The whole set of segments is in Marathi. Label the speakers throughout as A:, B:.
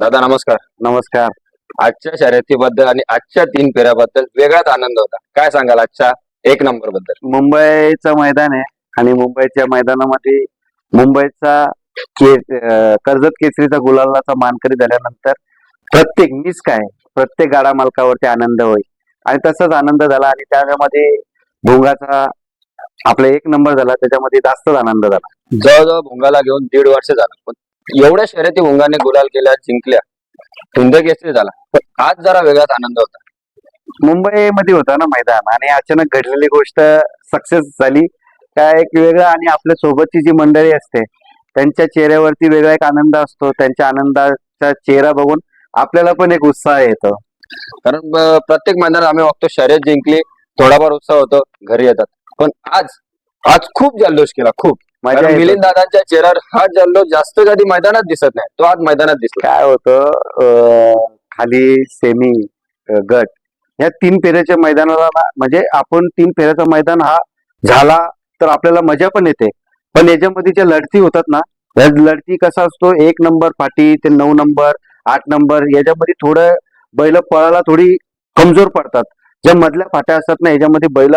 A: दादा नमस्कार.
B: नमस्कार.
A: आजच्या शर्यतीबद्दल आणि आजच्या तीन फेऱ्याबद्दल वेगळाच आनंद होता. काय सांगाल आजच्या एक नंबरबद्दल
B: मुंबईचं मैदान आहे आणि मुंबईच्या मैदानामध्ये मुंबईचा के अं, कर्जत केसरीचा गुलालाचा मानकरी झाल्यानंतर प्रत्येक मीच काय? प्रत्येक गाडा मालकावरती आनंद होईल आणि तसाच आनंद झाला आणि त्यामध्ये भोंगाचा आपला एक नंबर झाला त्याच्यामध्ये जास्तच आनंद झाला.
A: जवळजवळ भुंगाला घेऊन दीड वर्ष झालं. पण एवढ्या शर्यती भुंगाने गुलाल केल्या जिंकल्या. केसरी झाला. पण आज जरा वेगळाच आनंद होता.
B: मुंबईमध्ये होता ना मैदान आणि अचानक घडलेली गोष्ट सक्सेस झाली. काय एक वेगळा आणि आपल्या सोबतची जी मंडळी असते त्यांच्या चेहऱ्यावरती वेगळा एक आनंद असतो. त्यांच्या आनंदाचा चेहरा बघून आपल्याला पण एक उत्साह येतो.
A: कारण प्रत्येक मैदानात आम्ही बघतो शर्यत जिंकली थोडाफार उत्साह होतो घरी येतात. पण आज आज खूप जल्लोष केला खूप.
B: येते.
A: मिलिंद दादांच्या चेहऱ्यावर हा जल्लोष जास्त कधी मैदानात दिसत नाही तो आज मैदानात दिसला.
B: काय होतं खाली सेमी गट या तीन फेऱ्याच्या मैदानाला ना म्हणजे आपण तीन फेऱ्याचा मैदान हा झाला तर आपल्याला मजा पण येते. पण याच्यामध्ये ज्या लढती होतात ना लढती कसा असतो एक नंबर फाटी ते नऊ नंबर आठ नंबर याच्यामध्ये थोडं बैल पळायला थोडी कमजोर पडतात. ज्या मधल्या फाट्या असतात ना याच्यामध्ये बैल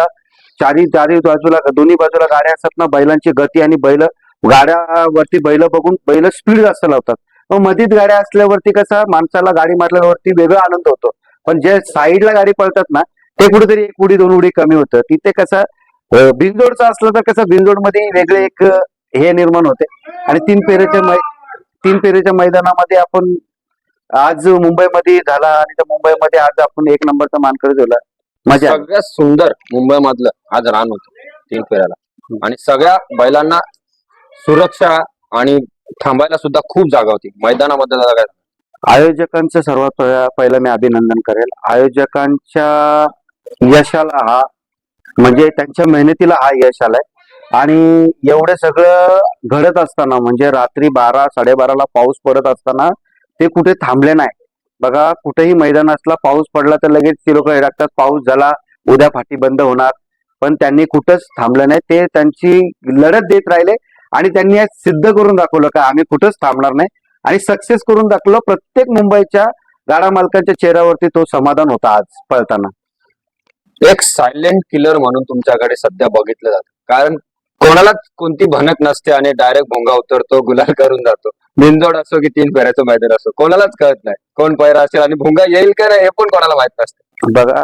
B: चारी चारी बाजूला दोन्ही बाजूला गाड्या असतात ना बैलांची गती आणि बैल गाड्यावरती बैल बघून बैल स्पीड जास्त लावतात. मग मधीत गाड्या असल्यावरती कसं माणसाला गाडी मारल्यावरती वेगळा आनंद होतो. पण जे साईडला गाडी पळतात ना ते कुठेतरी एक उडी दोन उडी कमी होतं. तिथे कसं अं, बिनजोडचं असलं तर कसं बिनजोडमध्ये वेगळे एक हे निर्माण होते. आणि तीन पेरेच्या मै तीन पेरेच्या मैदानामध्ये आपण आज मुंबईमध्ये झाला आणि त्या मुंबईमध्ये आज आपण एक नंबरचा मानकरी झाला मजा. आली.
A: सगळ्यात सुंदर मुंबई मधलं आज रान होतं तीन फेऱ्याला. आणि सगळ्या बैलांना सुरक्षा आणि थांबायला सुद्धा खूप जागा होती. मैदानामध्ये काय
B: आयोजकांचं सर्वात पहिला- पहिलं मी अभिनंदन करेल. आयोजकांच्या यशाला हा म्हणजे त्यांच्या मेहनतीला हा यश आलाय. आणि एवढं सगळं घडत असताना म्हणजे रात्री बारा साडेबाराला पाऊस पडत असताना ते कुठे थांबले नाही. बघा कुठेही मैदान असला पाऊस पडला तर लगेच ती लोक टाकतात पाऊस झाला उद्या फाटी बंद होणार. पण त्यांनी कुठंच थांबलं नाही. ते त्यांची लढत देत राहिले आणि त्यांनी आज सिद्ध करून दाखवलं का आम्ही कुठंच थांबणार नाही. आणि सक्सेस करून दाखवलं प्रत्येक मुंबईच्या गाडा मालकांच्या चेहऱ्यावरती तो समाधान होता आज पळताना.
A: एक सायलेंट किलर म्हणून तुमच्याकडे सध्या बघितलं जातं. कारण कोणालाच कोणती भनक नसते आणि डायरेक्ट भोंगा उतरतो गुलाल करून जातो. बिनजोड असो की तीन फेऱ्याचं मैदान असो कोणालाच कळत नाही. कोण पैरा असेल आणि भुंगा येईल का नाही हे पण कोणाला माहीत नसतं.
B: बघा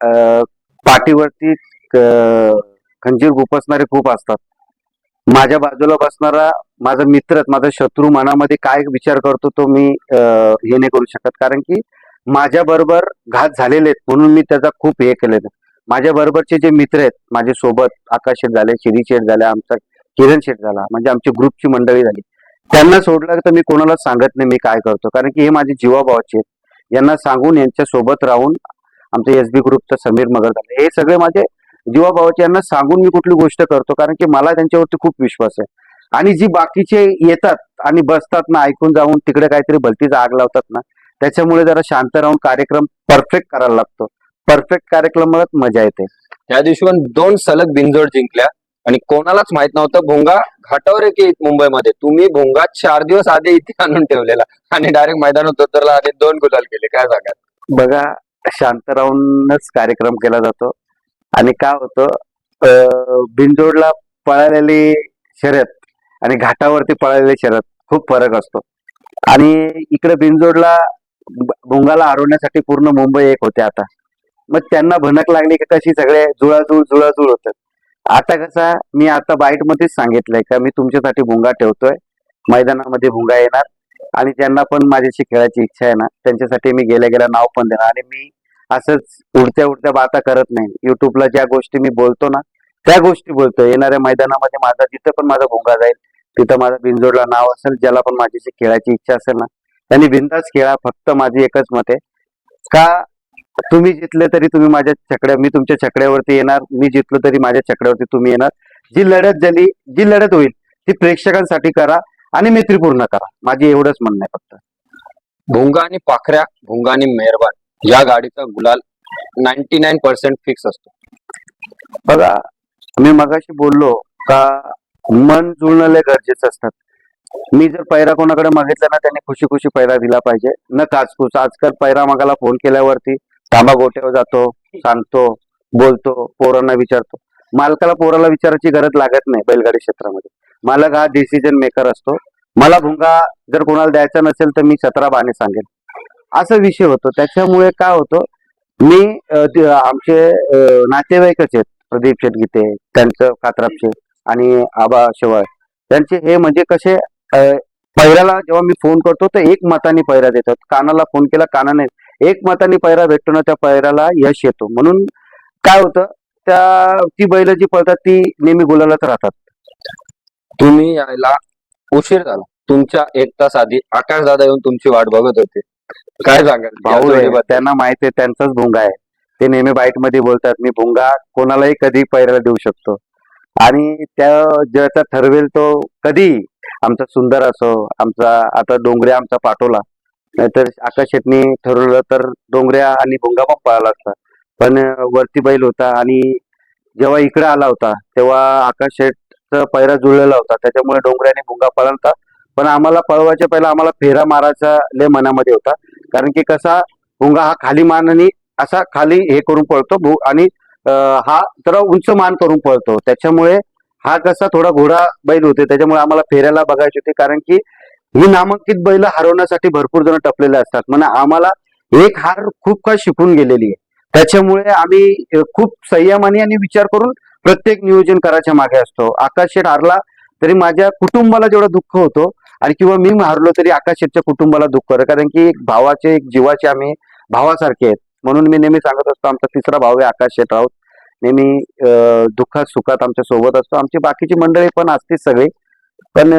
B: अं, पाठीवरती क- खंजीर गुपसणारे खूप असतात. माझ्या बाजूला बसणारा माझा मित्र माझा शत्रू मनामध्ये काय विचार करतो तो मी अं, हे नाही करू शकत. कारण की माझ्या बरोबर घात झालेले आहेत म्हणून मी त्याचा खूप हे केलेलं माझ्या बरोबरचे जे मित्र आहेत माझे सोबत आकाश शेठ झाले शिरी शेठ झाले आमचा किरण शेठ झाला म्हणजे आमची ग्रुपची मंडळी झाली. त्यांना सोडलं तर मी कोणाला सांगत नाही मी काय करतो. कारण की हे माझे जीवाभावाचे आहेत. यांना सांगून यांच्या सोबत राहून आमचे एस बी ग्रुपचं समीर मगर झाले. हे सगळे माझे जीवाभावाचे यांना सांगून मी कुठली गोष्ट करतो. कारण की मला त्यांच्यावरती खूप विश्वास आहे. आणि जी बाकीचे येतात आणि बसतात ना ऐकून जाऊन तिकडे काहीतरी भलतीच आग लावतात ना त्याच्यामुळे जरा शांत राहून कार्यक्रम परफेक्ट करायला लागतो. परफेक्ट कार्यक्रमात मजा येते.
A: त्या दिवशी पण दोन सलग बिनजोड जिंकल्या. आणि कोणालाच माहीत नव्हतं भोंगा घाटावर आहे की मुंबईमध्ये? तुम्ही भोंगा चार दिवस आधी इथे आणून ठेवलेला. आणि डायरेक्ट मैदानात उतरला आणि दोन गुलाल केले काय सांगा
B: बघा शांत राहूनच कार्यक्रम केला जातो. आणि काय होतं बिंजोडला पळालेली शर्यत आणि घाटावरती पळालेली शर्यत खूप फरक असतो. आणि इकडे बिंजोडला भोंगाला भुंगाला हरवण्यासाठी पूर्ण मुंबई एक होते आता. मग त्यांना भनक लागली की कशी सगळे जुळाजुळ जुळाजुळ होतात. आता कसा मी आता बाईट मध्येच सांगितलंय का मी तुमच्यासाठी भुंगा ठेवतोय. मैदानामध्ये भुंगा येणार. आणि ज्यांना पण माझ्याशी खेळायची इच्छा आहे ना त्यांच्यासाठी मी गेल्या गेल्या नाव पण देणार. आणि मी असंच उडत्या उडत्या बाता करत नाही. युट्यूबला ज्या गोष्टी मी बोलतो ना त्या गोष्टी बोलतोय. येणाऱ्या मैदानामध्ये माझा जिथं पण माझा भुंगा जाईल तिथं माझा बिंजोडला नाव असेल ज्याला पण माझ्याशी खेळायची इच्छा असेल ना त्यांनी बिंदास खेळा. फक्त माझी एकच मत आहे का तुम्ही जितले तरी तुम्ही माझ्या छकड्या मी तुमच्या छकड्यावरती येणार मी जितलो तरी माझ्या छकड्यावरती तुम्ही येणार. जी लढत झाली जी लढत होईल ती प्रेक्षकांसाठी करा आणि मैत्रीपूर्ण करा. माझी एवढंच म्हणणं आहे फक्त.
A: भुंगा आणि पाखऱ्या भुंगा आणि मेहरबान या गाडीचा गुलाल नाईन्टी नाईन पर्सेंट फिक्स असतो.
B: बघा मी मगाशी बोललो का मन जुळणं लय गरजेचं असतात मी जर पैरा कोणाकडे मागितला ना त्याने खुशी खुशी पैरा दिला पाहिजे. न काचकूच आजकाल पैरा मागायला फोन केल्यावरती थांबा गोट्यावर जातो सांगतो बोलतो पोरांना विचारतो. मालकाला पोराला विचारायची गरज लागत नाही बैलगाडी क्षेत्रामध्ये. मालक हा डिसिजन मेकर असतो. मला भुंगा जर कोणाला द्यायचा नसेल तर मी सतरा बाने सांगेन. असा विषय होतो. त्याच्यामुळे काय होतं? मी ते आमचे नातेवाईकच आहेत. प्रदीप शेटगीते त्यांचं कात्रापचे आणि आबा शेवाळ. त्यांचे हे म्हणजे कसे पहिऱ्याला जेव्हा मी फोन करतो तर एक मताने पहिरा देतात. कानाला फोन केला कानाने एक मताने पैरा भेटतो ना त्या पैराला यश येतो. म्हणून काय होतं त्या ती बैल जी पळतात ती नेहमी गुलालाच राहतात.
A: तुम्ही यायला उशीर झाला. तुमच्या एक तास आधी आकाश दादा येऊन तुमची वाट बघत होते. काय सांगाल?
B: भाऊ? त्यांना माहिती आहे त्यांचाच भुंगा आहे. ते नेहमी बाईटमध्ये बोलतात मी भुंगा कोणालाही कधी पैराला देऊ शकतो. आणि त्या ज्याचा ठरवेल तो कधी? आमचा सुंदर असो आमचा आता डोंगऱ्या आमचा पाटोला. नाहीतर आकाश शेटणी ठरवलं तर डोंगऱ्या आणि भुंगा पण पळाला असता. पण वरती बैल होता आणि जेव्हा इकडे आला होता तेव्हा आकाश शेटचा पैरा जुळलेला होता. त्याच्यामुळे डोंगऱ्याने भोंगा भुंगा पळाला होता. पण आम्हाला पळवायच्या पहिला आम्हाला फेरा मारायचा लय मनामध्ये होता. कारण की कसा भुंगा हा खाली मानाने असा खाली हे करून पळतो भु- आणि हा जरा उंच मान करून पळतो. त्याच्यामुळे हा कसा थोडा घोडा बैल होते. त्याच्यामुळे आम्हाला फेऱ्याला बघायची होती. कारण की ही नामांकित बैल हरवण्यासाठी भरपूर जण टपलेले असतात. म्हणजे आम्हाला एक हार खूप काय शिकून गेलेली आहे. त्याच्यामुळे आम्ही खूप संयमाने आणि विचार करून प्रत्येक नियोजन करायच्या मागे असतो. आकाश शेठ हारला तरी माझ्या कुटुंबाला जेवढं दुःख होतो आणि किंवा मी हारलो तरी आकाश शेठच्या कुटुंबाला दुःख होतं. कारण की एक भावाचे एक जीवाचे आम्ही भावासारखे आहेत. म्हणून मी नेहमी सांगत असतो आमचा तिसरा भाव आहे आकाश शेठ राऊत. नेहमी दुःखात सुखात आमच्यासोबत असतो. आमची बाकीची मंडळी पण असतीच सगळी. पण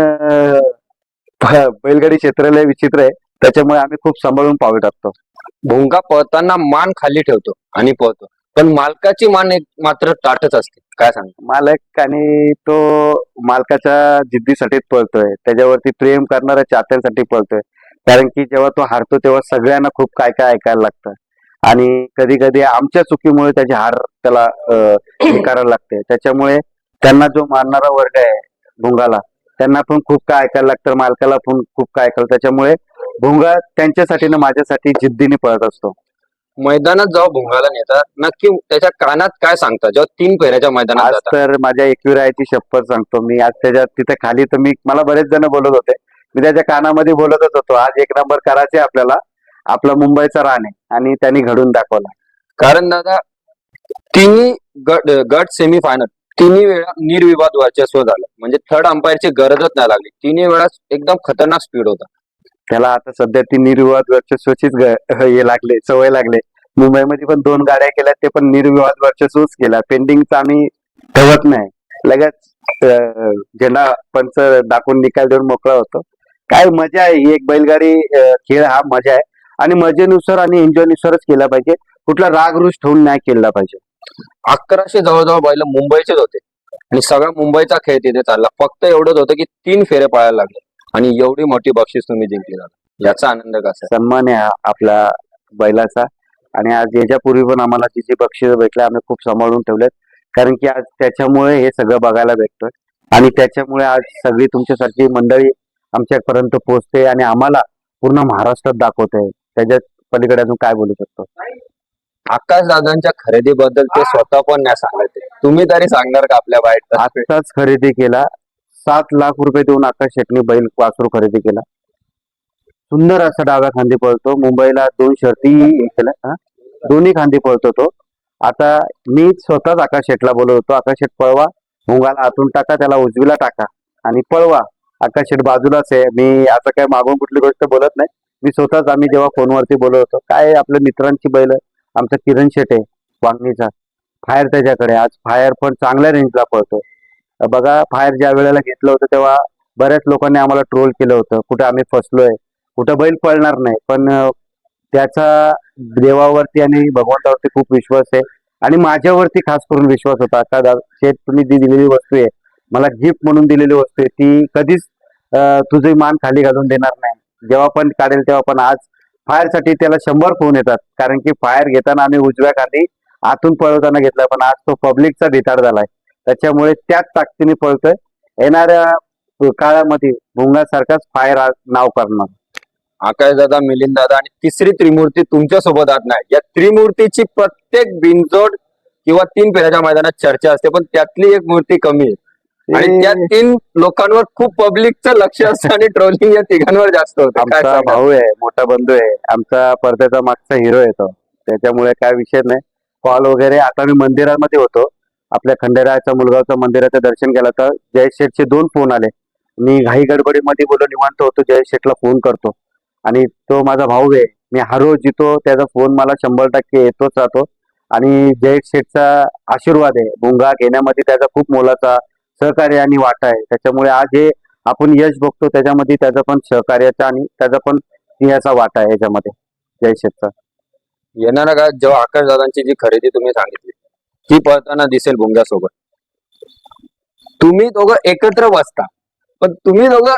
B: बैलगाडी क्षेत्र लय विचित्र आहे. त्याच्यामुळे आम्ही खूप सांभाळून पावे टाकतो.
A: भोंगा पळताना मान खाली ठेवतो आणि पळतो. पण मालकाची मान एक मात्र ताटच असते. काय सांगा?
B: मालक आणि तो मालकाच्या जिद्दीसाठीच पळतोय. त्याच्यावरती प्रेम करणाऱ्या चाहत्यांसाठी पळतोय. कारण की जेव्हा तो हारतो तेव्हा सगळ्यांना खूप काय काय ऐकायला लागतं. आणि कधी कधी आमच्या चुकीमुळे त्याची हार त्याला करायला लागते. त्याच्यामुळे त्यांना जो मानणारा वर्ग आहे भुंगाला त्यांना पण खूप काय ऐकायला लागतं मालकाला पण खूप काय ऐकायला त्याच्यामुळे भुंगा त्यांच्यासाठी ना माझ्यासाठी जिद्दीने पळत असतो.
A: मैदानात जेव्हा भोंगाला नेतात नक्की त्याच्या कानात काय सांगतात? जेव्हा तीन फेऱ्याच्या मैदानात
B: आज
A: जातात.
B: तर माझ्या एकविरायाची शपथ सांगतो मी. आज त्याच्या तिथे खाली तर मी मला बरेच जण बोलत होते. मी त्याच्या कानामध्ये बोलतच होतो. आज एक नंबर करायचे आपल्याला. आपला मुंबईचा रान आहे आणि त्यांनी घडून दाखवला.
A: कारण दादा तिन्ही गट गट सेमी फायनल तिन्ही वेळा निर्विवाद वर्चस्व झालं म्हणजे थर्ड अंपायरची गरजच नाही लागली. तिन्ही वेळा एकदम खतरनाक स्पीड होता.
B: त्याला आता सध्या ती निर्विवाद वर्चस्वचीच हे लागले सवय लागले. मुंबईमध्ये पण दोन गाड्या केल्या ते पण निर्विवाद वर्चस्वच केला पेंडिंगचा आम्ही ठेवत नाही. लगेच झेंडा पंच दाखवून निकाल देऊन मोकळा होतो. काय मजा आहे ही एक बैलगाडी खेळ हा मजा आहे. आणि मजेनुसार आणि एन्जॉयनुसारच केला पाहिजे. कुठला रागरुष ठेवून नाही केला पाहिजे.
A: अकराशे जवळजवळ बैल मुंबईचेच होते. आणि सगळा मुंबईचा खेळ तिथे चालला. फक्त एवढंच होतं की तीन फेरे पळायला लागले. आणि एवढी मोठी बक्षीस तुम्ही जिंकली दादा. याचा आनंद कसा
B: सन्मान आहे आपला बैलाचा. आणि आज याच्यापूर्वी पण आम्हाला जी जी बक्षीस भेटले आम्ही खूप सांभाळून ठेवलेत. कारण की आज त्याच्यामुळे हे सगळं बघायला भेटतोय. आणि त्याच्यामुळे आज सगळी तुमच्यासारखी मंडळी आमच्यापर्यंत पोहोचते आणि आम्हाला पूर्ण महाराष्ट्रात दाखवते. त्याच्यात पलीकडे अजून काय बोलू शकतो?
A: आकाश दादांच्या खरेदीबद्दल ते स्वतः पण नाही सांगत तुम्ही तरी सांगणार का आपल्या बाईट
B: आत्ताच खरेदी केला. सात लाख रुपये देऊन आकाश शेटणी बैल वासरू खरेदी केला. सुंदर असा डाव्या खांदी पळतो. मुंबईला दोन शर्ती हा? दोन्ही खांदी पळतो तो. आता मी स्वतःच आकाश शेटला बोलत होतो आकाश शेट पळवा. मुंगाला आतून टाका त्याला उजवीला टाका. आणि पळवा. आकाश शेट बाजूलाच आहे. मी आता काय मागून कुठली गोष्ट बोलत नाही. मी स्वतःच आम्ही जेव्हा फोनवरती बोलत होतो. काय आपल्या मित्रांची बैल? आमचा किरण शेट आहे वांगणीचा. फायर त्याच्याकडे. आज फायर पण चांगल्या रेंजला पळतो बघा फायर ज्या वेळेला घेतलं होतं तेव्हा बऱ्याच लोकांनी आम्हाला ट्रोल केलं होतं. कुठं आम्ही फसलोय कुठं बैल पळणार नाही. पण त्याचा देवावरती आणि भगवंतावरती खूप विश्वास आहे. आणि माझ्यावरती खास करून विश्वास होता. का शेत तुम्ही जी दिलेली वस्तू आहे मला गिफ्ट म्हणून दिलेली वस्तू आहे ती कधीच अं, तुझी मान खाली घालून देणार नाही. जेव्हा पण काढेल तेव्हा पण आज फायरसाठी त्याला शंभर फोन येतात. कारण की फायर घेताना आम्ही उजव्या खाली आतून पळवताना घेतला पण आज तो पब्लिकचा ढिताड झालाय. त्याच्यामुळे त्याच ताकदीने पळतोय. येणाऱ्या काळामध्ये भुंगासारखाच फायर नाव करणार.
A: आकाश दादा मिलिंद दादा आणि तिसरी त्रिमूर्ती तुमच्यासोबत आत नाही. या त्रिमूर्तीची प्रत्येक बिनजोड किंवा तीन फेऱ्याच्या मैदानात चर्चा असते पण त्यातली एक मूर्ती कमी आहे. आणि त्या तीन लोकांवर खूप पब्लिकचं लक्ष असतं आणि ट्रोलिंग या तिघांवर जास्त होतं. काय
B: आमचा
A: सांगाल?
B: भाऊ आहे मोठा बंधू आहे. आमचा पडद्याचा मागचा हिरो येतो त्याच्यामुळे काय विषय नाही. कॉल वगैरे आता मी मंदिरामध्ये होतो. आपल्या खंडेरायाच्या मुलगावचं मंदिराचं दर्शन केलं तर जयेश शेठचे दोन फोन आले. मी घाई गडबडीमध्ये बोलून निवांत होतो. जयेश शेठला फोन करतो. आणि तो माझा भाऊ आहे. मी हा रोज जितो त्याचा फोन मला शंभर टक्के येतोच राहतो. आणि जयेश शेठचा आशीर्वाद आहे. भुंगा घेण्यामध्ये त्याचा खूप मोलाचा सहकार्य आणि वाटा आहे. त्याच्यामुळे आज हे आपण यश बघतो त्याच्यामध्ये त्याचा पण सहकार्याचा आणि त्याचा पण सिंहाचा वाटा आहे याच्यामध्ये. जय शेठचा
A: येणाऱ्या काळात जेव्हा आकाश दादांची जी खरेदी तुम्ही सांगितली ती पळताना दिसेल भुंग्यासोबत. तुम्ही दोघं एकत्र बसता पण तुम्ही दोघं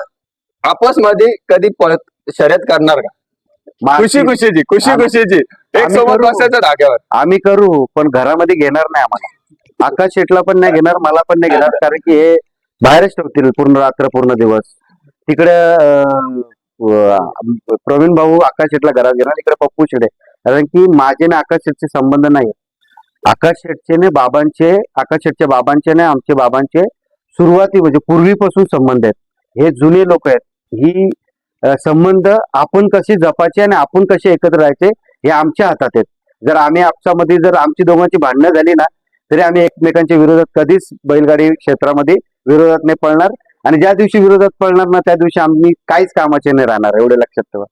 A: आपसमध्ये कधी पळत शर्यत करणार का? खुशी खुशीची खुशी खुशीची एक सोबत. बसायचं धाग्यावर.
B: आम्ही करू पण घरामध्ये घेणार नाही आम्हाला. आकाश शेटला पण नाही घेणार मला पण नाही घेणार कारण की हे बाहेरच ठेवतील पूर्ण रात्र पूर्ण दिवस. तिकडे प्रवीण भाऊ आकाश शेटला घरात घेणार इकडे पप्पू शेडे कारण की माझे ना आकाश शेटचे संबंध नाही. आकाश शेटचे ने बाबांचे आकाश शेटच्या बाबांचे ना आमचे बाबांचे सुरुवाती म्हणजे पूर्वीपासून संबंध आहेत. हे जुने लोक आहेत. ही संबंध आपण कसे जपायचे आणि आपण कसे एकत्र राहायचे हे आमच्या हातात आहेत. जर आम्ही आपसामध्ये जर आमची दोघांची भांडणं झाली ना तरी आम्ही एकमेकांच्या विरोधात कधीच बैलगाडी क्षेत्रामध्ये विरोधात नाही पळणार. आणि ज्या दिवशी विरोधात पळणार ना त्या दिवशी आम्ही काहीच कामाचे नाही राहणार एवढे लक्षात ठेवा.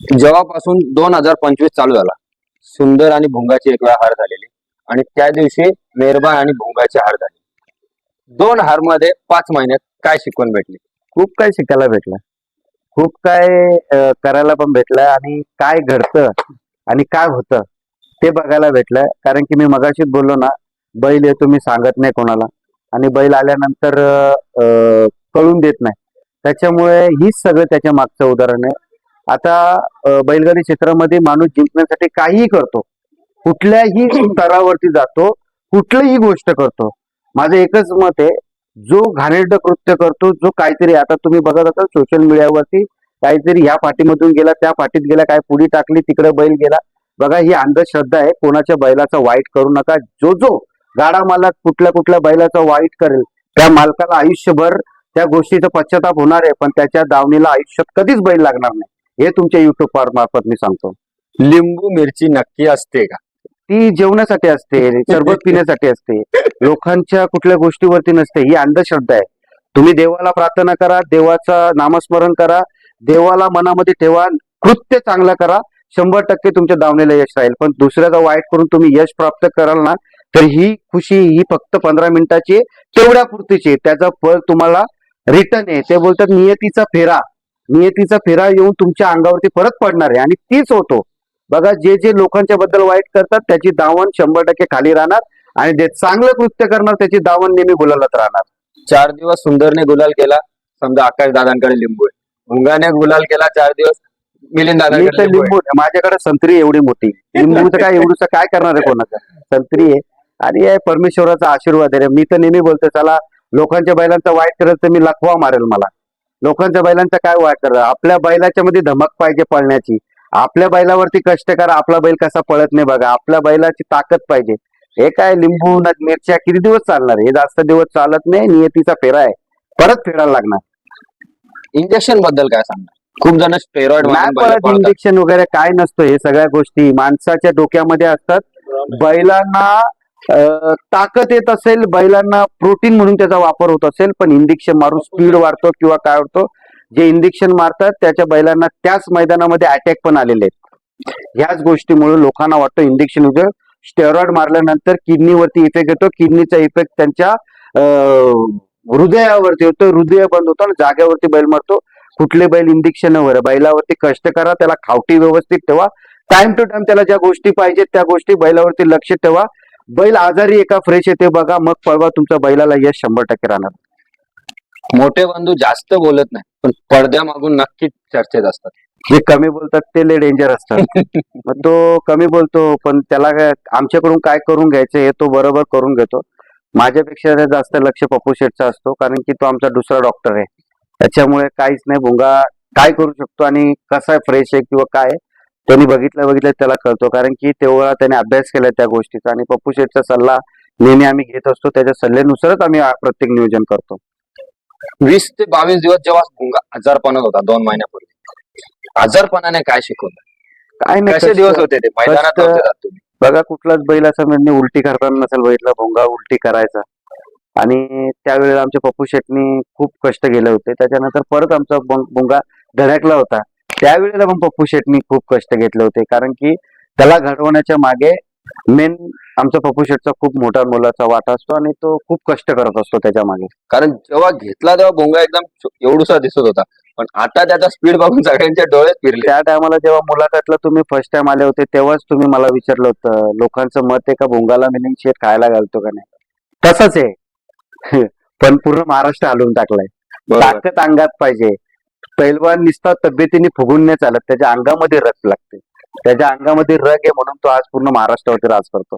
A: जेव्हापासून दोन हजार पंचवीस चालू झाला सुंदर आणि भुंगाची एक वेळा हार झालेली आणि त्या दिवशी मेरबा आणि भुंगाची हार झाली. दोन हारमध्ये पाच महिन्यात काय शिकवण भेटली?
B: खूप काय शिकायला भेटलं. खूप काय करायला पण भेटलं आणि काय घडतं आणि काय होतं ते बघायला भेटलं. कारण की मी मगाशीच बोललो ना बैल येतो मी सांगत नाही कोणाला. आणि बैल आल्यानंतर कळून देत नाही. त्याच्यामुळे हीच सगळं त्याच्या मागचं उदाहरण आहे. आता बैलगाडी क्षेत्रामध्ये माणूस जिंकण्यासाठी काहीही करतो. कुठल्याही स्तरावरती जातो कुठलीही गोष्ट करतो. माझं एकच मत आहे जो घाणेरडं कृत्य करतो जो काहीतरी आता तुम्ही बघत असाल सोशल मीडियावरती काहीतरी ह्या पाठीमधून गेला त्या पाठीत गेला काय पुढी टाकली तिकडे बैल गेला बघा ही अंधश्रद्धा आहे. कोणाच्या बैलाचा वाईट करू नका. जो जो गाडा मालक कुठल्या कुठल्या बैलाचा वाईट करेल त्या मालकाला आयुष्यभर त्या गोष्टीचा पश्चाताप होणार आहे. पण त्याच्या दावणीला आयुष्यात कधीच बैल लागणार नाही. हे तुमच्या युट्यूब मार्फत मी सांगतो.
A: लिंबू मिरची नक्की असते का?
B: ती जेवणासाठी असते सरबत पिण्यासाठी असते. लोकांच्या कुठल्या गोष्टीवरती नसते. ही अंधश्रद्धा आहे. तुम्ही देवाला प्रार्थना करा देवाचा नामस्मरण करा देवाला मनामध्ये ठेवा कृत्य चांगला करा. शंभर टक्के तुमच्या दावणीला यश राहील. पण दुसऱ्याचा वाईट करून तुम्ही यश प्राप्त कराल ना तर ही खुशी ही फक्त पंधरा मिनिटाची तेवढ्या पुरतीची त्याचा फळ तुम्हाला रिटर्न आहे. ते बोलतात नियतीचा फेरा. नियतीचा फेरा येऊन तुमच्या अंगावरती परत पडणार आहे. आणि तीच होतो. बघा जे जे लोकांच्या बद्दल वाईट करतात त्याची दावण शंभर टक्के खाली राहणार. आणि जे चांगलं कृत्य करणार त्याची दावण नेहमी गुलालत राहणार.
A: चार दिवस सुंदरने गुलाल केला. समजा आकाश दादांकडे लिंबू आहे. मुंगाने गुलाल केला चार दिवस. मिलिंद
B: मी तर
A: दादांकडे लिंबू
B: माझ्याकडे संत्री एवढी मोठी. लिंबूचं काय एवढंच काय करणार आहे कोणाचं? संत्री आहे. आणि हे परमेश्वराचा आशीर्वाद आहे रे. मी तर नेहमी बोलतो चला लोकांच्या बैलांचा वाईट करत तर मी लखवा मारेल मला. लोकांच्या बैलांचा काय वाईट करा आपल्या बैलाच्या मध्ये धमक पाहिजे पळण्याची. आपल्या बैलावरती कष्ट करा आपला बैल कसा पळत नाही बघा. आपल्या बैलाची ताकद पाहिजे. हे काय लिंबू न मिरच्या किती दिवस चालणार हे जास्त दिवस चालत नाही नियतीचा फेरा आहे. परत फेरायला लागणार.
A: इंजेक्शनबद्दल काय सांगणार? खूप जण स्टेरॉइड
B: नाही परत इंजेक्शन वगैरे काय नसतं हे सगळ्या गोष्टी माणसाच्या डोक्यामध्ये असतात. बैलांना ताकद येत असेल बैलांना प्रोटीन म्हणून त्याचा वापर होत असेल पण इंजेक्शन मारून स्पीड वाढतो किंवा काय होतो जे इंजेक्शन मारतात त्याच्या बैलांना त्याच मैदानामध्ये अटॅक पण आलेले आहेत. ह्याच गोष्टीमुळे लोकांना वाटतं इंजेक्शन होतं स्टेरॉइड मारल्यानंतर किडनीवरती इफेक्ट येतो. किडनीचा इफेक्ट त्यांच्या हृदयावरती होतो. हृदय बंद होतं आणि जाग्यावरती बैल मरतो. कुठले बैल इंजेक्शन वगैरे बैलावरती कष्ट करा त्याला खावटी व्यवस्थित ठेवा. टाइम टू टाइम त्याला ज्या गोष्टी पाहिजेत त्या गोष्टी बैलावरती लक्ष ठेवा. बैल आजारी एका फ्रेश येते बघा. मग पळवा तुमच्या बैलाला यश शंभर टक्के राहणार.
A: मोठे बंधू जास्त बोलत नाही पण पडद्यामागून नक्कीच चर्चेत असतात.
B: जे कमी बोलतात ते लय डेंजर असतात. मग तो कमी बोलतो पण त्याला आमच्याकडून काय करून घ्यायचं हे तो बरोबर करून घेतो. माझ्यापेक्षा जास्त लक्ष पप्पू शेठचा असतो कारण की तो आमचा दुसरा डॉक्टर आहे. त्याच्यामुळे काहीच नाही. भुंगा काय करू शकतो आणि कसा फ्रेश आहे किंवा काय त्यांनी बघितलं बघितलं त्याला कळतो. कारण की तेवढा त्याने अभ्यास केला त्या गोष्टीचा आणि पप्पू शेठचा सल्ला नेहमी आम्ही घेत असतो. त्याच्या सल्ल्यानुसारच आम्ही प्रत्येक नियोजन करतो.
A: वीस ते बावीस दिवस जेव्हा भुंगा आजारपणात होता दोन महिन्यापूर्वी. आजारपणाने काय शिकवलं?
B: काय नाही
A: कसे दिवस होते ते? मैदानात
B: बघा कुठलाच बैल असं म्हणजे उलटी करताना नसेल बघितलं भोंगा उलटी करायचा. आणि त्यावेळेला आमच्या पप्पू शेटनी खूप कष्ट केले होते. त्याच्यानंतर परत आमचा भोंगा धडकला होता. त्यावेळेला पण पप्पू शेटनी खूप कष्ट घेतले होते. कारण की त्याला घडवण्याच्या मागे मेन आमचा पप्पू शेटचा खूप मोठा मोलाचा वाटा असतो आणि तो खूप कष्ट करत असतो त्याच्यामागे.
A: कारण जेव्हा घेतला तेव्हा भोंगा एकदम एवढूसा दिसत होता. पण आता त्याचा स्पीड बघून सगळ्यांच्या डोळे फिरले.
B: त्या टायमाला जेव्हा मुलाखतला तुम्ही फर्स्ट टाइम आले होते तेव्हाच तुम्ही मला विचारलं होतं लोकांचं मत आहे का भोंगाला मिलिंग शेट खायला घालतो का नाही? तसंच आहे. पण पूर्ण महाराष्ट्र हलवून टाकलाय. ताकद अंगात पाहिजे. पैलवान निसता तब्येतीने फुगून नाही चालत त्याच्या अंगामध्ये रग लागते. त्याच्या अंगामध्ये रग आहे म्हणून तो आज पूर्ण महाराष्ट्रावरती राज करतो.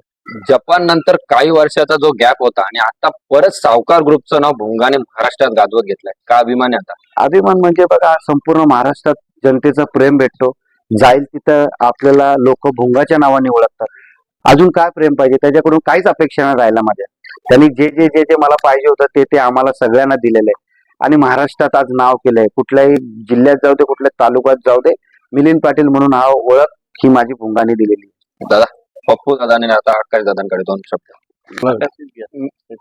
A: जपान नंतर काही वर्षाचा जो गॅप होता आणि आता परत सावकार ग्रुपचं नाव भोंगाने महाराष्ट्रात गाजवत घेतलंय. का अभिमान आहे आता?
B: अभिमान म्हणजे बघा संपूर्ण महाराष्ट्रात जनतेचा प्रेम भेटतो. जाईल तिथं आपल्याला लोक भुंगाच्या नावाने ओळखतात. अजून काय प्रेम पाहिजे? त्याच्याकडून काहीच अपेक्षा नाही राहिला माझ्या. त्यांनी जे जे जे जे मला पाहिजे होतं ते ते आम्हाला सगळ्यांना दिलेलं. आहे आणि महाराष्ट्रात आज नाव केलंय. कुठल्याही जिल्ह्यात जाऊ दे कुठल्या तालुक्यात जाऊ दे मिलिंद पाटील म्हणून हा ओळख ही माझी भुंगाने दिलेली.
A: दादा पप्पू दादाने आता आकाश दादांकडे दोन शब्द.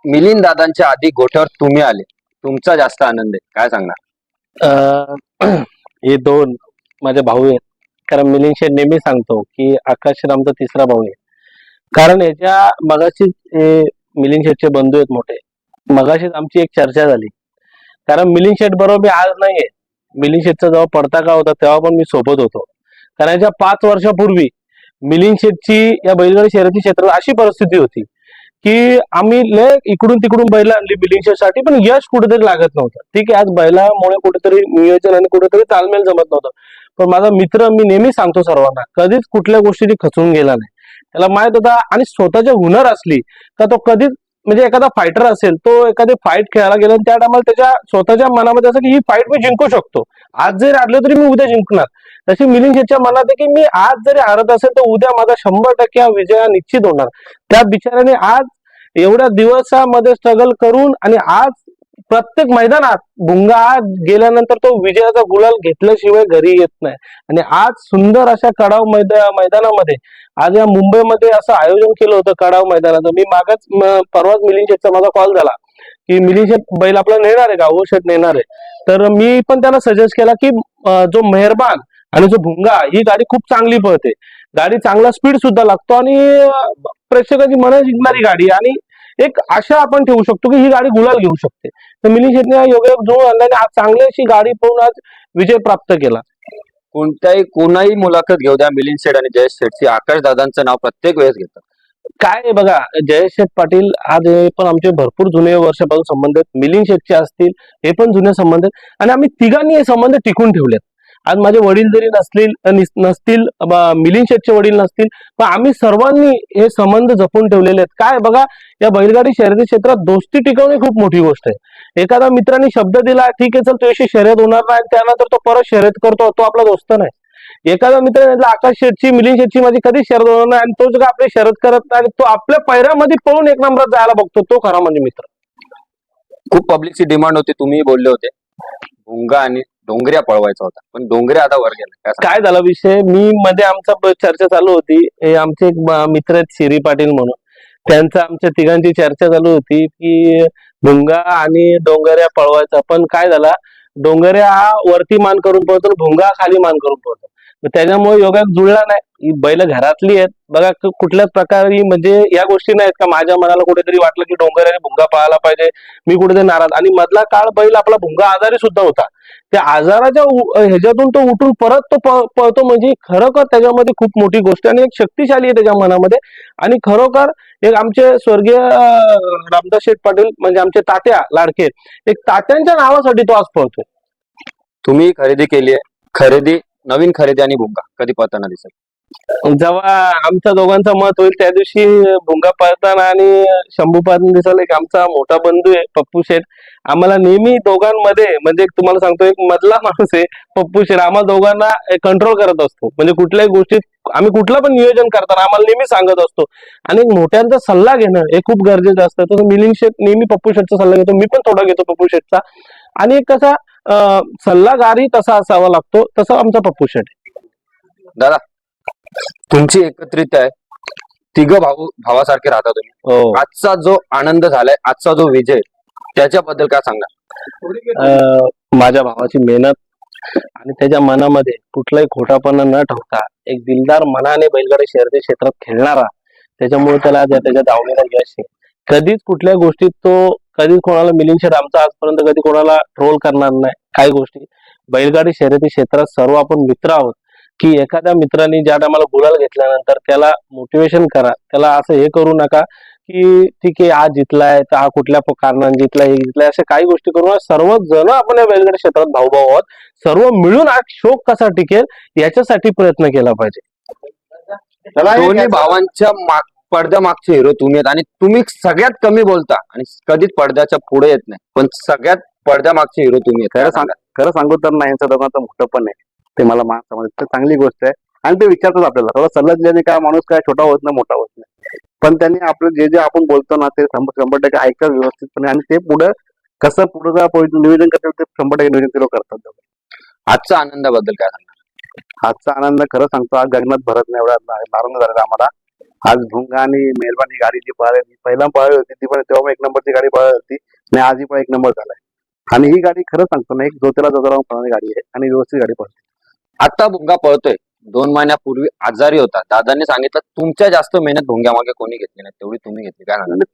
A: मिलिंद दादांच्या आधी गोठ्यावर तुम्ही आले. तुमचा जास्त आनंद आहे. काय सांगणार?
C: अं, हे दोन माझे भाऊ आहेत. कारण मिलिंद शेठ नेहमी सांगतो की आकाश आमचा तिसरा भाऊ आहे. कारण याच्या मगाशी मिलिंद शेठचे बंधू आहेत मोठे. मगाशीच आमची एक चर्चा झाली. कारण मिलिंद शेठ बरोबर मी आज नाहीये. मिलिंद शेठचा जेव्हा पडता का होता तेव्हा पण मी सोबत होतो. कारण याच्या पाच वर्षापूर्वी मिलिंद शेठची या बैलगाडी शर्यती क्षेत्रात अशी परिस्थिती होती की आम्ही लय इकडून तिकडून बैल आणली मिलिंद शेठसाठी पण यश कुठेतरी लागत नव्हतं. ठीक आहे आज बैलामुळे कुठेतरी नियोजन आणि कुठेतरी तालमेल जमत नव्हतं. पण माझा मित्र मी नेहमी सांगतो सर्वांना कधीच कुठल्या गोष्टीची खचून गेला नाही. त्याला माहीत होता आणि स्वतःच्या हुनर असली तर तो कधीच म्हणजे एखादा फायटर असेल तो एखादी फाईट खेळायला गेला त्या टायमाला त्याच्या स्वतःच्या मनामध्ये असं की ही फाईट मी जिंकू शकतो. आज जरी हरलो तरी मी उद्या जिंकणार. तशी मिलिंद शेठच्या मनात आहे की मी आज जरी हरत असेल तर उद्या माझा शंभर टक्के विजय निश्चित होणार. त्या बिचाराने आज एवढ्या दिवसामध्ये स्ट्रगल करून आणि आज प्रत्येक मैदानात भुंगा आज गेल्यानंतर तो विजयाचा गुलाल घेतल्याशिवाय घरी येत नाही. आणि आज सुंदर अशा कडाव मैदा मैदानामध्ये आज या मुंबईमध्ये असं आयोजन केलं होतं कडाव मैदानाचं. मी मागच परवाच मिलिंद शेठचा माझा कॉल झाला की मिलिंद शेठ बैल आपला नेणार आहे का? हो शेठ नेणार आहे. तर मी पण त्याला सजेस्ट केला की जो मेहरबान आणि जो भुंगा ही गाडी खूप चांगली पळते. गाडी चांगला स्पीड सुद्धा लागतो आणि प्रेक्षकाची प्रेक्षकांची मन जिंकणारी गाडी आणि एक आशा आपण ठेवू शकतो की ही गाडी गुलाल घेऊ शकते. तर मिलिंद शेठने योगायोग जुळून आणल्याने आज चांगली अशी गाडी पळून आज विजय प्राप्त केला.
A: कोणत्याही कोणाही मुलाखत घेऊ द्या मिलिंद शेठ आणि जयेश शेठची आकाश दादांचं नाव प्रत्येक वेळेस घेतात.
C: काय बघा जयेश शेठ पाटील आज हे पण आमचे भरपूर जुने वर्षापासून संबंध आहेत मिलिंद शेठचे असतील हे पण जुने संबंध आहेत आणि आम्ही तिघांनी हे संबंध टिकून ठेवलेत. आज माझे वडील जरी नसतील नसतील मिलिंद शेठचे वडील नसतील पण आम्ही सर्वांनी हे संबंध जपून ठेवलेले आहेत. काय बघा या बैलगाडी शर्यती क्षेत्रात दोस्ती टिकवणे खूप मोठी गोष्ट आहे. एखादा मित्राने शब्द दिला ठीक आहे चल तुझ्याशी शर्यत होणार नाही त्यानंतर तो परत शर्यत करतो तो आपला दोस्त नाही. एखादा मित्र आकाश शेठची मिलिंद शेठची माझी कधी शर्यत होणार नाही आणि तो जर आपली शर्यत करत नाही आणि तो आपल्या पैऱ्यामध्ये पळून एक नंबरात जायला बघतो तो खरा म्हणजे मित्र.
A: खूप पब्लिकची डिमांड होती तुम्ही बोलले होते. भुंगा आणि डोंगऱ्या पळवायचा होता. पण डोंगऱ्या आता वर गेला काय
C: झाला विषय? मी मध्ये आमचा चर्चा चालू होती. हे आमचे एक मित्र आहेत शिरी पाटील म्हणून. त्यांचा आमच्या तिघांची चर्चा चालू होती की भुंगा आणि डोंगऱ्या पळवायचा. पण काय झाला? डोंगऱ्या हा वरती मान करून पळतो भुंगा खाली मान करून पळतो. त्याच्यामुळे योगा जुळला नाही. बैल घरातली आहेत. बघा कुठल्याच प्रकारे म्हणजे या गोष्टी नाहीत का? माझ्या मनाला कुठेतरी वाटलं की डोंगर आणि भुंगा पाहायला पाहिजे. मी कुठेतरी नाराज. आणि मधला काळ बैल आपला भुंगा आजारी सुद्धा होता. त्या आजाराच्या ह्याच्यातून तो उठून परत तो पळतो म्हणजे खरोखर त्याच्यामध्ये खूप मोठी गोष्ट आहे. आणि एक शक्तिशाली आहे त्याच्या मनामध्ये. आणि खरोखर एक आमचे स्वर्गीय रामदास शेठ पाटील म्हणजे आमचे तात्या लाडके एक तात्यांच्या नावासाठी तो आज पळतो
A: तुम्ही खरेदी केली आहे. खरेदी नवीन खरेदी आणि भुंगा कधी पळताना दिसेल?
C: जेव्हा आमच्या दोघांचं मत होईल त्या दिवशी भुंगा पळताना आणि शंभू पाळताना दिसायला एक आमचा मोठा बंधू आहे पप्पू शेठ. आम्हाला नेहमी दोघांमध्ये म्हणजे एक तुम्हाला सांगतो एक मधला माणूस आहे पप्पू शेठ. आम्हा दोघांना कंट्रोल करत असतो. म्हणजे कुठल्याही गोष्टीत आम्ही कुठलं पण नियोजन करताना आम्हाला नेहमी सांगत असतो. आणि एक मोठ्यांचा सल्ला घेणं हे खूप गरजेचं असतं. तसं मिलिंद शेठ नेहमी पप्पू शेठचा सल्ला घेतो. मी पण थोडा घेतो पप्पू शेठचा. आणि एक कसा सल्लागारही तसा असावा लागतो तसा आमचा पप्पू आहे.
A: दादा तुमची एकत्रित आहे. तिघ भाऊ भावासारखे राहता तुम्ही.
C: हो.
A: आजचा जो आनंद झालाय आजचा जो विजय त्याच्याबद्दल काय सांगणार
C: अं, माझ्या भावाची मेहनत आणि त्याच्या मनामध्ये कुठलाही खोटापणा न ठेवता एक दिलदार मनाने बैलगाडी शर्यती क्षेत्रात खेळणारा त्याच्यामुळे त्याला आज या त्याच्या धावणीला यश आहे. कधीच कुठल्या गोष्टीत तो कधीच कोणाला मिलिंद शेठ आमचा आजपर्यंत कधी कोणाला ट्रोल करणार नाही. काही गोष्टी. बैलगाडी शर्यती क्षेत्रात सर्व आपण मित्र आहोत. की एखाद्या मित्राने ज्या टायमाला गुलाल घेतल्यानंतर त्याला मोटिवेशन करा. त्याला असं हे करू नका की ठीक आहे हा जितलाय तर हा कुठल्या कारणाने जितलाय हे जितलाय अशा काही गोष्टी करून सर्व जण आपण या वेगवेगळ्या क्षेत्रात भाऊ भाऊ आहोत. सर्व मिळून हा शोक कसा टिकेल याच्यासाठी प्रयत्न केला पाहिजे.
A: दोन्ही भावांच्या माग पडद्या मागचे हिरो तुम्ही आहेत आणि तुम्ही सगळ्यात कमी बोलता आणि कधीच पडद्याच्या पुढे येत नाही. पण सगळ्यात पडद्या मागचे हिरो तुम्ही आहेत.
D: खरं सांग खरं सांगू तर नाही यांचं दोघांचं मोठं पण आहे. ते मला मान समजतं चांगली गोष्ट आहे. आणि ते विचारतात आपल्याला थोडा सल्ला दिल्याने काय माणूस काय छोटा होत नाही मोठा होत नाही. पण त्यांनी आपलं जे जे आपण बोलतो ना ते शंभर टक्के ऐकतात व्यवस्थितपणे आणि ते पुढं कसं पुढं जा नियोजन करतात ते शंभर टक्के नियोजन ते लोक करतात.
A: आजच्या आनंदाबद्दल काय सांगणार?
D: आजचा आनंद खरं सांगतो आज गगनात भरत नाही एवढा आनंद झालेला आम्हाला. आज भुंगा आणि मेहरबानी गाडी जी पळाली पहिला पळाली होती ती पण तेव्हा एक नंबरची गाडी पळाली होती आणि आजही पण एक नंबर झालाय. आणि ही गाडी खरं सांगतो ना एक जोतेला जोतेला पळणारी गाडी आहे आणि व्यवस्थित गाडी पळते.
A: आता भुंगा पळतोय. दोन महिन्यापूर्वी आजारी होता. दादांनी सांगितलं तुमच्या जास्त मेहनत भुंग्यामागे कोणी घेतली नाही. तेवढी तुम्ही घेतली. काय सांगणार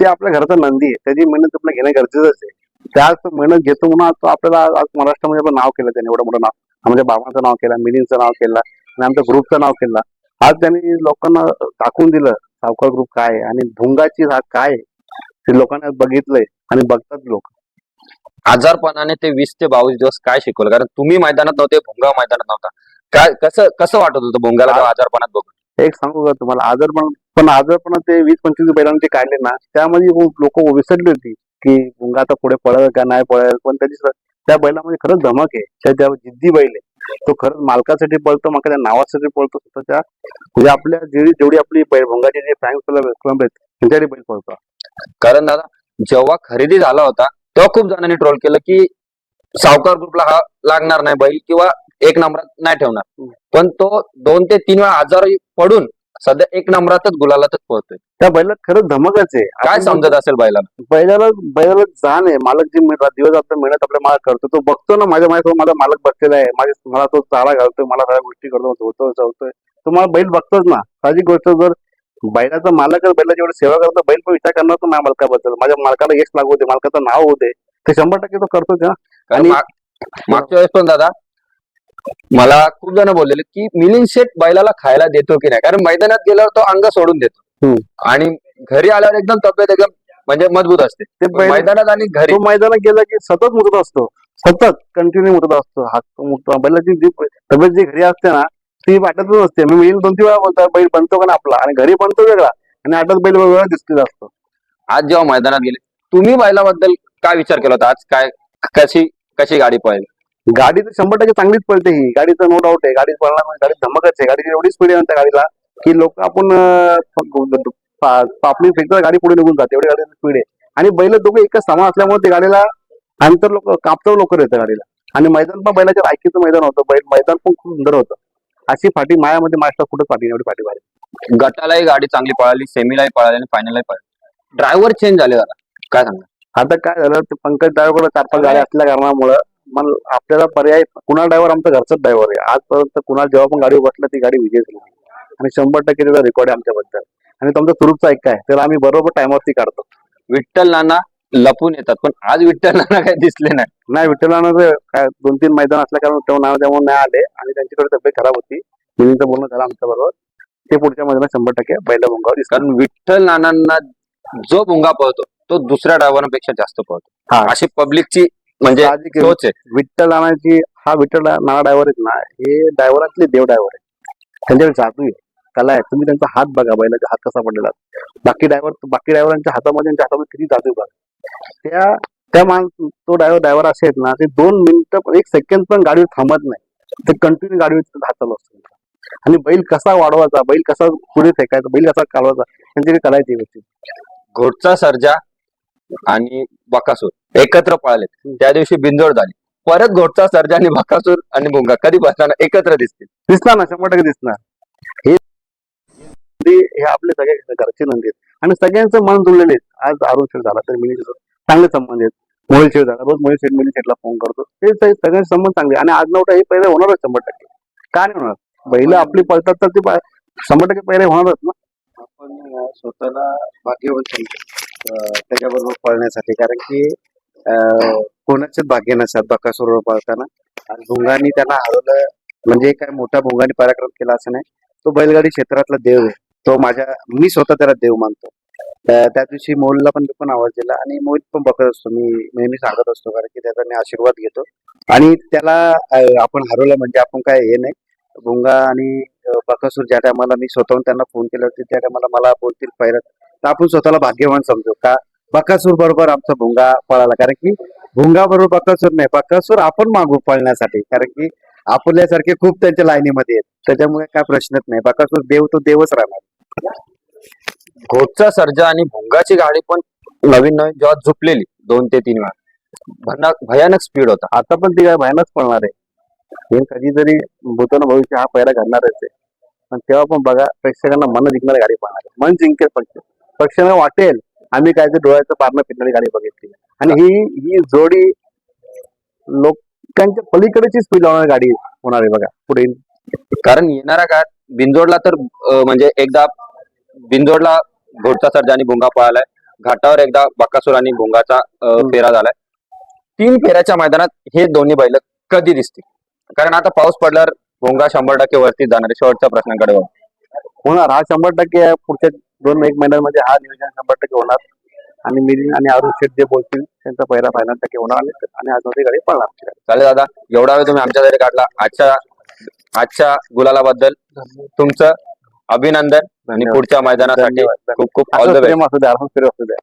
D: ते आपल्या घराचा नंदी आहे. त्याची मेहनत आपल्याला घेणं गरजेचंच आहे. त्याच मेहनत घेतो म्हणून आज आपल्याला आज- महाराष्ट्रामध्ये नाव केलं त्याने. एवढं मोठं नाव. आमच्या बाबांचं नाव केलं मिलिंदचं नाव केलं आणि आमच्या ग्रुपचं नाव केलं. आज त्यांनी लोकांना दाखवून दिलं सावकार ग्रुप काय आणि भुंगाची हा काय ते लोकांना बघितलंय आणि बघतात लोक.
A: आजारपणाने ते वीस ते बावीस दिवस काय शिकवलं? कारण तुम्ही मैदानात नव्हते भुंगा मैदानात नव्हता. काय कसं कसं वाटत होतं भुंगाला आजारपणात बघून?
D: एक सांगू का तुम्हाला? आजार पण पण आजार पण ते वीस पंचवीस बैलांचे काढले ना त्यामध्ये लोक विसरली होती की भुंगा आता पुढे पळेल का नाही पळेल पण त्याची त्या बैलामध्ये खरंच धमक आहे. त्या जिद्दी बैल आहे. तो खरंच मालकासाठी पळतो मग त्या नावासाठी पळतो स्वतःच्या. म्हणजे आपल्या जेवढी जेवढी आपली भुंगाचे जे फॅन क्लब आहेत त्यांच्यासाठी बैल पळतो.
A: कारण दादा जेव्हा खरेदी झाला होता तेव्हा खूप जणांनी ट्रोल केलं की सावकार ग्रुपला हा लागणार नाही बैल किंवा एक नंबरात नाही ठेवणार. पण तो दोन ते तीन वेळा आजार पडून सध्या एक नंबरातच गुलालातच पळतोय.
D: त्या बैलात खरंच धमकच आहे.
A: काय
D: आपण
A: समजत असेल बैलाला?
D: बैलाला बैलाला जाण आहे. मालक जी मेहनत- दिवस आपल्या मेहनत आपल्या मालक करतो तो बघतो ना माझ्या माझ्यासोबत माझा मालक बसलेला आहे. माझ्या मला तो चारा घालतोय मला सगळ्या गोष्टी करतो धुतोय चवतोय तो मला बैल बघतोच ना. साहजिक गोष्ट जर बैलाचा मालक बैलाची एवढी सेवा करतो बैल पण विचार करणार तो माझ्या मालकाबद्दल. माझ्या मालकाला यश लागू दे मालकाचं नाव दे. ते शंभर टक्के तो करतोच ना. आणि-
A: माग- मागच्या वेळेस पण दादा मला खूप जण बोललेले की मिलिंद शेठ बैलाला खायला देतो की नाही? कारण मैदानात गेल्यावर तो अंग सोडून देतो. आणि घरी आल्यावर एकदम तब्येत एकदम म्हणजे मजबूत असते.
D: ते
A: मैदानात आणि घरी
D: तो मैदानात गेला की सतत मुतत असतो. सतत कंटिन्यू मुतत असतो. हात मुततो. बैलाची जी तब्येत जी घरी असते ना ती वाटतच असते मी येईल दोन तीन वेळा बोलतो बैल बनतो का ना आपला? आणि घरी बनतो वेगळा. आणि आठच बैल वेगळा दिसलेला असतो.
A: आज जेव्हा मैदानात गेले तुम्ही बैलाबद्दल काय विचार केला होता? आज काय कशी कशी गाडी पळेल?
D: गाडी तर शंभर टक्के चांगलीच पळते ही. गाडीचं नो डाऊट आहे. गाडी पळणार म्हणजे गाडी धमकच आहे. गाडीची एवढी स्पीड आहे त्या गाडीला की लोक आपण पापणी फेकतात गाडी पुढे निघून जाते. एवढी गाडीची स्पीड आहे. आणि बैल दोघे एकच समान असल्यामुळे ते गाडीला अंतर लोक कापतो लोक येतं गाडीला. आणि मैदान पण बैलाच्या लायकीचं मैदान होतं. बैल मैदान पण खूप सुंदर होतं. अशी फाटी मायामध्ये माझ्या कुठं फाटी एवढी फाटी मारली
A: गटालाही गाडी चांगली पळाली सेमीलाही पळाली आणि फायनलही पळाली. ड्रायव्हर चेंज झाले दादा काय सांगा
D: आता काय झालं ते पंकज ड्रायव्हर चार पाच गाड्या असल्या कारणामुळं आपल्याला पर्याय कुणाल ड्रायव्हर आमचा घरचाच ड्रायव्हर आहे. आजपर्यंत कुणाल जेव्हा पण गाडी बसला ती गाडी विजय झाली आणि शंभर टक्के त्याचा रेकॉर्ड आहे आमच्याबद्दल. आणि तुमचा सुरूपचा एक काय त्याला आम्ही बरोबर टायमावरती काढतो.
A: विठ्ठल नाना लपून येतात. पण आज विठ्ठल नाना काही दिसले नाही.
D: नाही विठ्ठलानं ते काय दोन तीन मैदान असल्या कारण तेव्हा नाव त्यामुळे नाही आले. आणि त्यांच्याकडे तब्येत खराब होती. मुलींचं बोलणं झालं आमच्या बरोबर. ते पुढच्या मैदानात शंभर टक्के बोंगावर दिसतात.
A: कारण विठ्ठल नानांना जो भुंगा पळतो तो दुसऱ्या ड्रायव्हरांपेक्षा जास्त पळतो.
D: हा.
A: अशी पब्लिकची म्हणजे
D: साहजिक आहे. विठ्ठल नानाची हा विठ्ठल नाना ड्रायव्हर आहेत ना हे ड्रायव्हरातले देव ड्रायव्हर आहे त्यांच्याकडे जादू आहे. कला आहे. तुम्ही त्यांचा हात बघा बैलाचा हात कसा पडलेला. बाकी ड्रायव्हर बाकी ड्रायव्हरांच्या हातामध्ये त्यांच्या हातामध्ये किती जादू बघा. त्या त्या माण तो ड्रायव्हर ड्रायव्हर असे आहेत ना ते दोन मिनिटं एक सेकंड पण गाडीवर थांबत नाही. ते कंटिन्यू गाडीवर हात चालू असतो आणि बैल कसा वाढवायचा बैल कसा पुढे फेकायचा बैल कसा कालवायचा त्यांच्याकडे कलायची गोष्टी
A: घोटचा सर्जा आणि बकासूर. एकत्र पळाले त्या दिवशी बिंजोड झाली. परत घोटचा सर्जा आणि बकासूर आणि भुंगा. कधी बसताना एकत्र दिसतील.
D: दिसणार ना? शंभर टक्के दिसणार. हे हे आपले सगळे घरचे नंदी आणि सगळ्यांचं मन जुळलेले आज अरुण शेठ झाला तर मिनी चांगले संबंध आहेत. मोहिल शेठ झाला. रोज मोहिल शेठ मिनी शेठला फोन करतो. ते सगळे- सगळ्यांचे संबंध चांगले आणि आज नव्हता हे पहिले होणारच शंभर टक्के. का नाही होणार? बैल आपली पळतात तर ते शंभर टक्के पहिले होणारच ना?
B: आपण स्वतःला भाग्यवान समजतो त्याच्याबरोबर पळण्यासाठी. कारण की अं, कोणाचेच भाग्य नसतात बकासूर पळताना. आणि भुंगानी त्यांना हरवलं म्हणजे काय मोठा भुंगानी पराक्रम केला असं नाही. तो बैलगाडी क्षेत्रातला देव आहे. तो माझ्या मी स्वतः त्याला देव मानतो. त्या दिवशी मोहनला पण पण आवाज दिला. आणि मोहित पण बघत असतो. मी नेहमी सांगत असतो. कारण की त्याचा मी आशीर्वाद घेतो. आणि त्याला आपण हरवलं म्हणजे आपण काय हे नाही. भुंगा आणि बकासूर ज्या टायमाला मी स्वतःहून त्यांना फोन केला होता त्या टायमाला मला बोलतील पहिलं तर आपण स्वतःला भाग्यवान समजू का? बकासूर बरोबर आमचा भुंगा पळाला. कारण की भुंगा बरोबर बकासूर नाही बकासूर आपण मागू पळण्यासाठी. कारण की आपल्यासारखे खूप त्यांच्या लाईनीमध्ये आहेत. त्याच्यामुळे काय प्रश्नच नाही. बकासूर देव तो देवच राहणार.
A: घोटचा सर्जा आणि भुंगाची गाडी पण नवीन नवीन जेव्हा झुपलेली दोन ते तीन वेळा. भयानक भयानक स्पीड होता.
D: आता पण ती काय भयानक पळणार आहे. हे कधीतरी भूतान भविष्य हा पहिला घडणारच आहे. पण तेव्हा पण बघा प्रेक्षकांना मन जिंकणारी गाडी पाहणार मन जिंकेल पक्ष पक्षांना वाटेल आम्ही काय ते डोळ्याचं पारणं फिरणारी गाडी बघितली. आणि ही ही जोडी लोकांच्या पलीकडेची स्पीड लावणारी गाडी होणार आहे बघा. पुढे
A: कारण येणाऱ्या काळात बिंजोडला तर म्हणजे एकदा बिंजोडला घोटचा सर्जा आणि भुंगा पळालाय. घाटावर एकदा बकासूर आणि भुंगाचा. फेरा झालाय. तीन फेऱ्याच्या मैदानात हे दोन्ही बैल कधी दिसतील? कारण आता पाऊस पडल्यावर भुंगा शंभर टक्के वरती जाणार आहे शेवटच्या प्रश्नाकडे.
D: होणार हा शंभर टक्के. पुढच्या दोन एक महिन्यांमध्ये हा नियोजन शंभर टक्के होणार आणि मिलिंद आणि अरुण शेठ जे बोलतील त्यांचा पहिला फायनल टक्के होणार आणि- आणि आज गाडी पळणार
A: चालेल दादा एवढा वेळ तुम्ही आमच्यासाठी काढला आजच्या आजच्या गुलालाबद्दल तुमचं अभिनंदन आणि पुढच्या मैदानासाठी. खूप खूप ऑल द
D: असं
A: बेस्ट
D: प्रेम असू द्या असू द्या